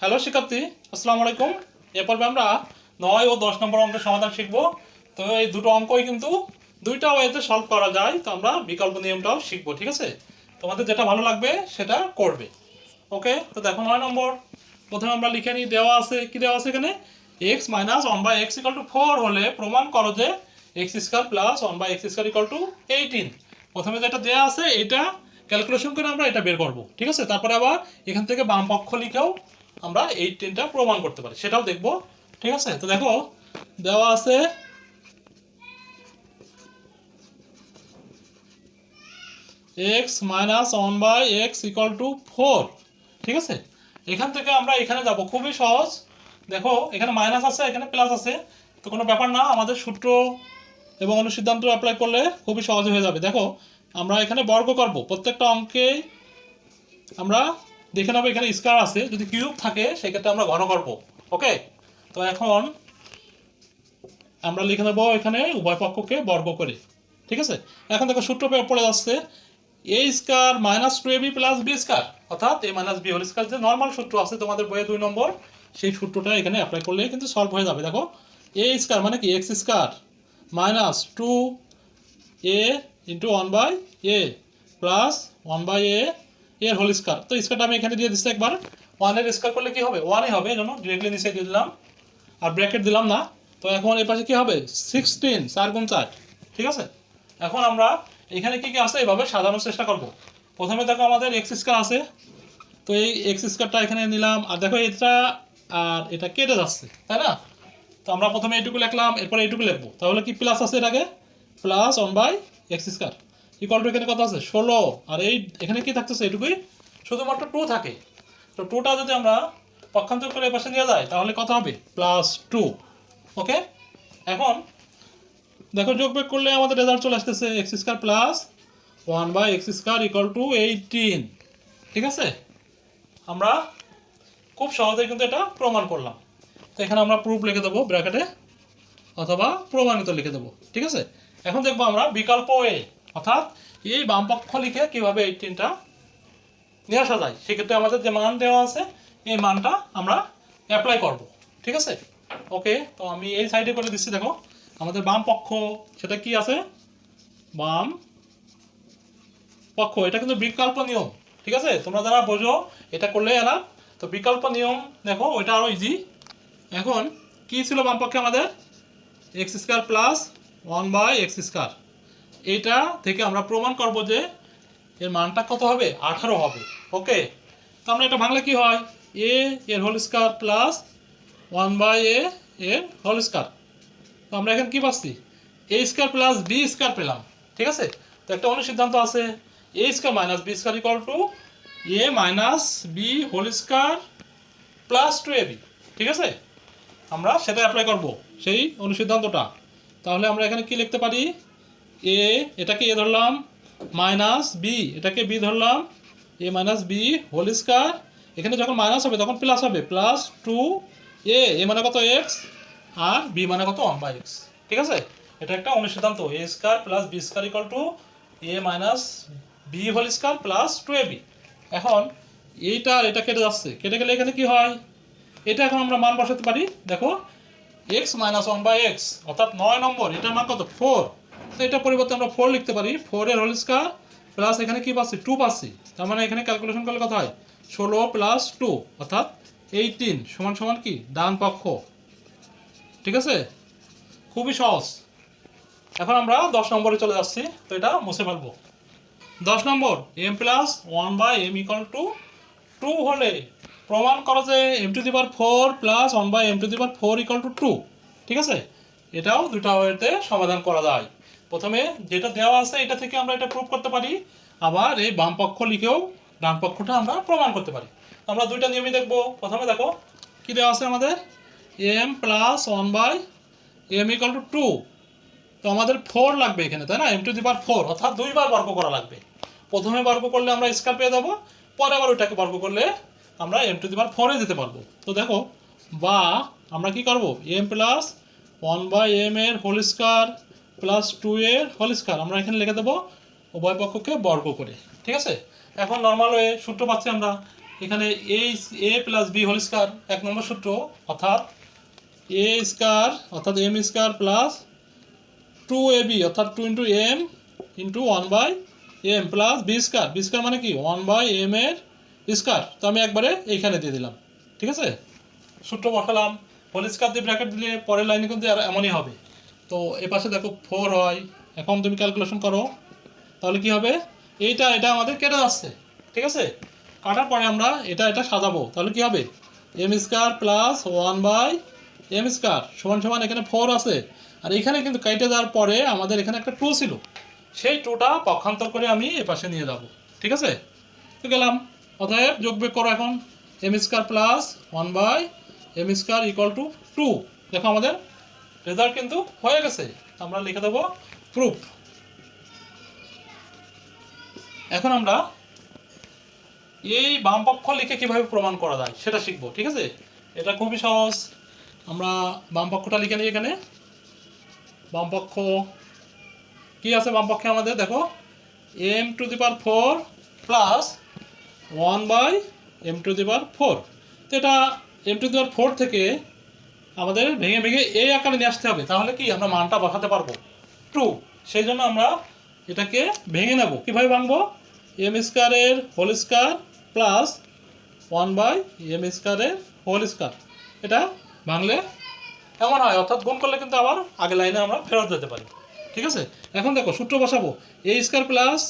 Hello শিক্ষার্থী, আসসালামু আলাইকুম। এ পর্বে আমরা নয় ও দশ নম্বর অঙ্কের সমাধান শিখব। তো এই দুটো অঙ্কই কিন্তু দুইটা ওয়েতে সলভ করা যায়, তো আমরা বিকল্প নিয়মটাও শিখব, ঠিক আছে? তোমাদের যেটা ভালো লাগবে সেটা করবে। ওকে, তো দেখো নয় নম্বর। প্রথমে আমরা লিখে নিই, দেওয়া আছে, কি দেওয়া আছে এখানে? X minus one by x equal to four হলে প্রমাণ করো যে x square plus one by x square equal to eighteen প্রথমে যেটা দেওয়া আছে এটা ক্যালকুলেশন করে আমরা এটা বের করব, ঠিক আছে? তারপরে আবার এখান থেকে বাম পক্ষ লিখেও আমরা এই টেনটা প্রমাণ করতে পারি। সেটাও দেখব, ঠিক আছে? তো দেখো, দেওয়া আছে x minus one by x equal to four ঠিক আছে? এখান থেকে আমরা এখানে যাব। খুবই সহজ। দেখো, এখানে মাইনাস আছে, এখানে প্লাস আছে। তো কোনো ব্যাপার না, আমাদের সূত্র এবং অনুসিদ্ধান্ত অ্যাপ্লাই করলে খুবই সহজ হয়ে যাবে। দেখো, আমরা এখানে বর্গ করব। প্রত্যেকটা অঙ্কেই আমরা দেখে নেব, এখানে স্কোয়ার আছে। যদি কিউব থাকে, সেক্ষেত্রে আমরা ঘন করব। ওকে তো এখন আমরা লিখে নেব এখানে উভয় পক্ষকে বর্গ করে। ঠিক আছে? এখন দেখো সূত্র পড়ে যাচ্ছে a square minus two a b plus b square অর্থাৎ a minus b whole square যে নর্মাল সূত্র আছে তোমাদের বইয়ে দুই নম্বর, সেই সূত্রটা এখানে অ্যাপ্লাই করলে কিন্তু সলভ হয়ে যাবে। দেখো এ স্কোয়ার মানে কি? X square minus two a into one by a plus one by a এর হোল স্কোয়ার তো স্কোয়ারটা আমি এখানে দিয়ে দিচ্ছি একবার। ওয়ানের স্কোয়ার করলে কি হবে? ওয়ানই হবে জানো ডিরেক্টলি নিচে দিয়ে দিলাম। আর ব্র্যাকেট দিলাম না। তো এখন এর পাশে কি হবে? সিক্সটিন চার গুণ চার। ঠিক আছে? এখন আমরা এখানে কি কি আছে? এভাবে সাজানোর চেষ্টা করব। প্রথমে দেখো আমাদের এক্স স্কোয়ার আছে। তো এই এক্স স্কোয়ারটা এখানে নিলাম। আর দেখো এটা, আর এটা কেটে যাচ্ছে, তাই না? তো আমরা প্রথমে এইটুকু লিখলাম, এরপরে এইটুকু লিখব। তাহলে কি প্লাস আছে আগে? Plus one by x square equal to এখানে কত আছে? ষোলো। আর এই এখানে কি থাকতেছে এইটুকুই শুধুমাত্র টু থাকে। তো টুটা যদি আমরা পক্ষান্তর করে এপাশে নিয়ে যাই, তাহলে কত হবে? প্লাস টু ওকে এখন দেখো, যোগ বিয়োগ করলে আমাদের রেজাল্ট চলে আসতেছে x square plus one by x square equal to eighteen ঠিক আছে? আমরা খুব সহজেই কিন্তু এটা প্রমাণ করলাম। তো এখানে আমরা প্রুফ লিখে দেবো ব্র্যাকেটে অথবা প্রমাণিত লিখে দেবো। ঠিক আছে? এখন দেখব আমরা বিকল্প এ অর্থাৎ এই বামপক্ষ লিখে কীভাবে এইটিনটা নিয়ে আসা যায়? সেক্ষেত্রে আমাদের যে মান দেওয়া আছে, এই মানটা আমরা অ্যাপ্লাই করব। ঠিক আছে? ওকে তো আমি এই সাইডে করে দিচ্ছি, দেখো। আমাদের বাম পক্ষ, সেটা কি আছে? বাম পক্ষ। এটা কিন্তু বিকল্প নিয়ম। ঠিক আছে? তোমরা যারা বোঝো, এটা করলে এরা তো বিকল্প নিয়ম, দেখো, ওইটা আরও ইজি এখন, কি ছিল বাম পক্ষে আমাদের? X square plus one by x square এইটা থেকে আমরা প্রমাণ করব যে এর মানটা কত হবে? আঠারো হবে। ওকে? তো আমরা এটা ভাঙলে কি হয়? এ এর whole square plus one by a এর হোল স্কোয়ার তো আমরা এখানে কি পাচ্ছি? A square plus b square পেলাম। ঠিক আছে? তো একটা অনুসিদ্ধান্ত আছে। A square minus b square equal to a minus b whole square plus two a b ঠিক আছে? আমরা সেটা অ্যাপ্লাই করব, সেই অনুসিদ্ধান্তটা। তাহলে আমরা এখানে কি লিখতে পারি? এ এটাকে এ ধরলাম মাইনাস বি এটাকে বি ধরলাম a minus b whole square এখানে যখন মাইনাস হবে, তখন প্লাস হবে প্লাস টু এ এ মানে কত এক্স আর বি মানে কত ওয়ান বাই এক্স ঠিক আছে? এটা একটা অনুসিদ্ধান্ত a square plus b square equal to a minus b whole square plus two a b এখন এইটা আর এটা কেটে যাচ্ছে, কেটে গেলে এখানে কি হয়? এটা এখন আমরা মান বসাতে পারি, দেখো x minus one by x অর্থাৎ নয় নম্বর, এটার মান কত? ফোর তো এটা পরিবর্তে আমরা ফোর লিখতে পারি। ফোরের হোল স্কোয়ার প্লাস এখানে কি পাচ্ছি? টু পাচ্ছি। তার মানে এখানে ক্যালকুলেশন করলে কত হয়? ষোলো প্লাস টু অর্থাৎ এইটিন সমান সমান কি? ডান পক্ষ। ঠিক আছে? খুবই সহজ। এখন আমরা দশ নম্বরে চলে যাচ্ছি। তো এটা মুছে ফেলব। দশ নম্বর m plus one by m equal to two হলে প্রমাণ করো যে m to the power four plus one by m to the power four equal to two ঠিক আছে? এটাও দুটা ওয়েতে সমাধান করা যায়। প্রথমে যেটা দেওয়া আছে, এটা থেকে আমরা এটা প্রুভ করতে পারি। আবার এই বাম পক্ষ লিখেও ডান পক্ষটা আমরা প্রমাণ করতে পারি। আমরা দুইটা নিয়মই দেখব। প্রথমে দেখো, কি দেওয়া আছে আমাদের? M plus one by m equal to two তো আমাদের ফোর লাগবে এখানে, তাই না? M to the power four অর্থাৎ দুইবার বর্গ করা লাগবে। প্রথমে বর্গ করলে আমরা স্কোয়ার পেয়ে যাব, পরে আবার ওইটাকে বর্গ করলে আমরা এম টু দি পাওয়ার ফোরে যেতে পারব। তো দেখো, বা আমরা কি করব? M plus one by m এর হোল স্কোয়ার প্লাস টু এর হোল স্কোয়ার আমরা এখানে লিখে দেবো উভয় পক্ষকে বর্গ করে, ঠিক আছে? এখন নর্মাল ওয়ে সূত্র পাচ্ছি আমরা। এখানে a a plus b whole square এক নম্বর সূত্র, অর্থাৎ এ স্কোয়ার অর্থাৎ m square plus two a b অর্থাৎ two into m into one by m plus b square b square মানে কি? ওয়ান বাই এম এর স্কোয়ার তো আমি একবারে এইখানে দিয়ে দিলাম, ঠিক আছে? সূত্র বসালাম। হোল স্কোয়ার দিয়ে ব্র্যাকেট দিলে পরের লাইনে কিন্তু এমনই হবে। তো এ পাশে দেখো ফোর হয়। এখন তুমি ক্যালকুলেশন করো। তাহলে কি হবে? এইটা, এটা আমাদের কেটে যাচ্ছে ঠিক আছে? কাটার পরে আমরা এটা এটা সাজাবো। তাহলে কি হবে? M square plus one by m square সমান সমান এখানে ফোর আছে। আর এখানে কিন্তু কেটে যাওয়ার পরে আমাদের এখানে একটা টু ছিল। সেই টুটা পক্ষান্তর করে আমি এ পাশে নিয়ে যাব। ঠিক আছে? তো গেলাম। অতএব যোগ বিয়োগ করো এখন। M square plus one by m square equal to two দেখো আমাদের রেজাল্ট কিন্তু হয়ে গেছে। আমরা লিখে দেবো প্রুফ এখন আমরা এই বামপক্ষ লিখে কীভাবে প্রমাণ করা যায় সেটা শিখব, ঠিক আছে? এটা খুবই সহজ। আমরা বামপক্ষটা লিখে নিই এখানে। বামপক্ষ কি আছে বামপক্ষে আমাদের? দেখো m to the power four plus one by m to the power four তো এটা m to the power four থেকে আমাদের ভেঙে ভেঙে এই আকারে নিয়ে আসতে হবে। তাহলে কি আমরা মানটা বসাতে পারব? টু সেই জন্য আমরা এটাকে ভেঙে নেব। কীভাবে ভাঙবো? এম স্কোয়ারের whole square plus one by m স্কোয়ারের হোল স্কোয়ার এটা ভাঙলে এমন হয়, অর্থাৎ গুণ করলে কিন্তু আবার আগে লাইনে আমরা ফেরত যেতে পারি। ঠিক আছে? এখন দেখো, সূত্র বসাবো। A square plus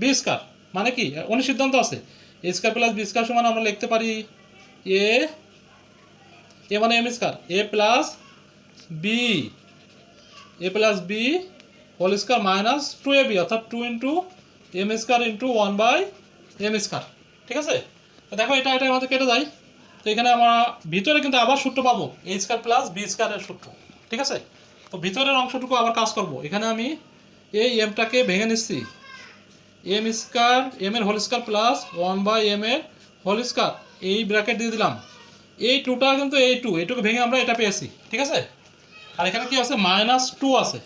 b square মানে কি? অনেক সিদ্ধান্ত আছে। A square plus b square সমান আমরা লিখতে পারি এ এ মানে m square. A plus b. A plus b whole square minus two a b, অর্থাৎ two into m square into one by m square. ঠিক আছে? দেখো এটা এটা আমাদের কেটে যায়। তো এখানে আমরা ভিতরে কিন্তু আবার সূত্র পাবো, এ স্কোয়ার প্লাস বি স্কোয়ারের সূত্র। ঠিক আছে? তো ভিতরের অংশটুকু আবার কাজ করব। এখানে আমি এই এমটাকে ভেঙে নিচ্ছি। এম স্কোয়ার এম এর whole square plus one by m এর হোল স্কোয়ার। এই ব্র্যাকেট দিয়ে দিলাম। এই টুটা কিন্তু এই টু এইটুকু ভেঙে আমরা এটা পেয়েছি, ঠিক আছে? আর এখানে কি আছে? মাইনাস টু আছে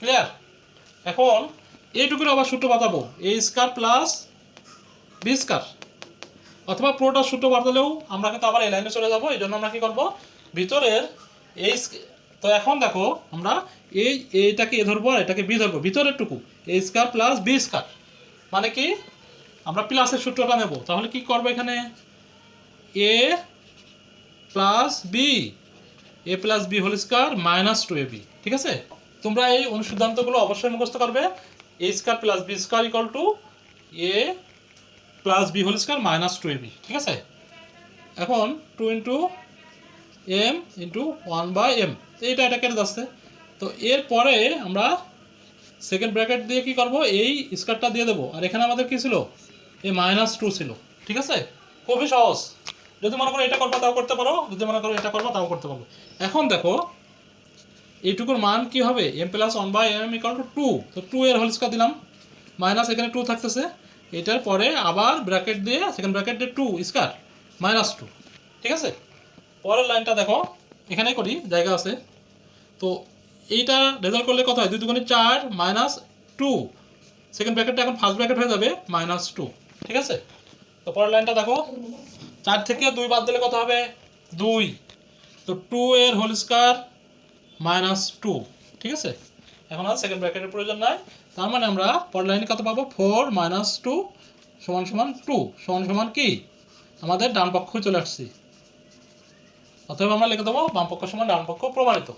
ক্লিয়ার এখন এইটুকুর আবার সূত্র বাতাবো a square plus b square অথবা পুরোটা সূত্র বাতালেও আমরা কিন্তু আবার এই লাইনে চলে যাব, এই জন্য আমরা কি করব? ভিতরের এই তো এখন দেখো, আমরা এই এইটাকে এ ধরবো আর এটাকে বি ধরবো ভিতরের টুকু a square plus b square মানে কি? আমরা প্লাসের সূত্রটা নেব, তাহলে কি করব এখানে? A plus b a plus b whole square minus two a b ঠিক আছে? তোমরা এই অনুসিদ্ধান্তগুলো অবশ্যই মুখস্থ করবে। A square plus b square equal to a plus b whole square minus two a ঠিক আছে? এখন two into m into one by m এইটা এটা কেটে যাচ্ছে। তো এরপরে আমরা সেকেন্ড ব্র্যাকেট দিয়ে কি করব? এই স্কোয়ারটা দিয়ে দেবো। আর এখানে আমাদের কি ছিল? এই মাইনাস টু ছিল। ঠিক আছে? খুবই সহজ। যদি মনে করো এটা করব, তাও করতে পারো। যদি মনে করো এটা করব, তাও করতে পারব। এখন দেখো, এইটুকুর মান কি হবে? M plus one by m equal to two তো টু এর হোল স্কোয়ার দিলাম। মাইনাস এখানে টু থাকতেছে। এটার পরে আবার ব্র্যাকেট দিয়ে সেকেন্ড ব্র্যাকেট দিয়ে টু স্কোয়ার মাইনাস টু ঠিক আছে? পরের লাইনটা দেখো। এখানে করি, জায়গা আছে। তো এইটা রেজাল্ট করলে কত হয়? দুই দুগুণে চার মাইনাস টু সেকেন্ড ব্র্যাকেটটা এখন ফার্স্ট ব্র্যাকেট হয়ে যাবে মাইনাস টু ঠিক আছে? তো পরের লাইনটা দেখো। চার থেকে দুই বাদ দিলে কত হবে? দুই। তো টু এর হোল স্কোয়ার মাইনাস টু ঠিক আছে? এখন আর সেকেন্ড ব্র্যাকেটের প্রয়োজন নাই। তার মানে আমরা পর লাইনে কত পাবো? ফোর মাইনাস টু সমান সমান টু সমান সমান কি? আমাদের ডান পক্ষ চলে আসছি। অতএব আমরা লিখে দেবো বাম পক্ষ সমান ডান পক্ষ প্রমাণিত।